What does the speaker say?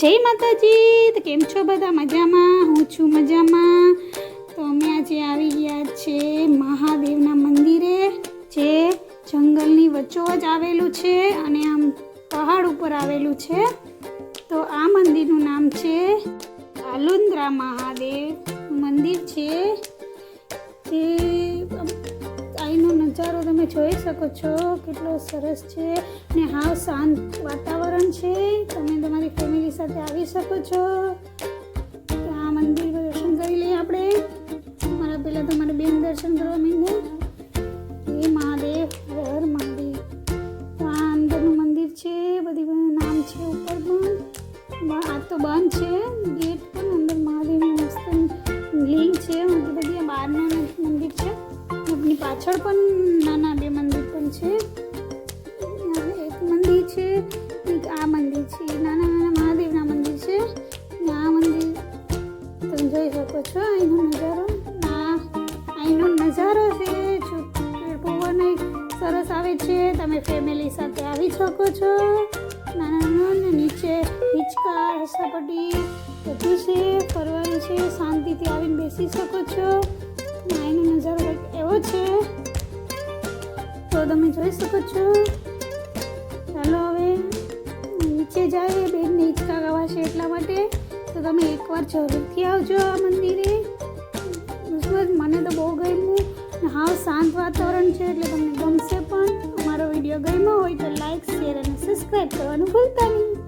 જય માતાજી, તો કેમ છો બધા? મજામાં? હું છું મજામાં. તો અમે આજે આવી ગયા છે મહાદેવના મંદિરે, જે જંગલની વચ્ચોવચ આવેલું છે અને આમ પહાડ ઉપર આવેલું છે. તો આ મંદિરનું નામ છે આલુંદ્રા મહાદેવ મંદિર છે. તે અહીંનો નજારો તમે જોઈ શકો છો, કેટલો સરસ છે ને હાવ શાંત વાતાવરણ છે. તમે તમારી ફેમિલી સાથે આવી શકો છો. આ મંદિર દર્શન કરી લઈએ આપણે. મારા પહેલાં તો મારે બેન દર્શન કરવા માંડે એ મહાદેવ, હર મહાદેવ. તો આ અંદરનું મંદિર છે, બધી નામ છે ઉપર પણ. આ તો બંધ છે, ગેટ પણ અંદર મહાદેવની મસ્ત લિંક છે મોટી બધી બહારનું મંદિર છે. આપણી પાછળ પણ નાના બે મંદિર પણ છે. એક મંદિર છે, એક આ મંદિર છે નાના જોઈ શકો છો. અહીંનો નજારો? આ અહીંનો નજારો છે. પવન સરસ આવે છે. તમે ફેમિલી સાથે આવી શકો છો. નાના નીચે હિંચકા રસાપટી બધું છે ફરવાનું છે. શાંતિથી આવીને બેસી શકો છો. અહીંનો નજારો એવો છે. તો તમે જોઈ શકો છો. ચાલો હવે નીચે જાય બેનને હિંચકા ગવાશે એટલા માટે. તો તમે એકવાર જરૂરથી આવજો આ મંદિરે. મને તો બહુ ગમ્યું. હા, શાંત વાતાવરણ છે એટલે તમને ગમશે પણ. અમારો વીડિયો ગમ્યો હોય તો લાઈક શેર અને સબસ્ક્રાઈબ કરવાનું ભૂલતા નહીં.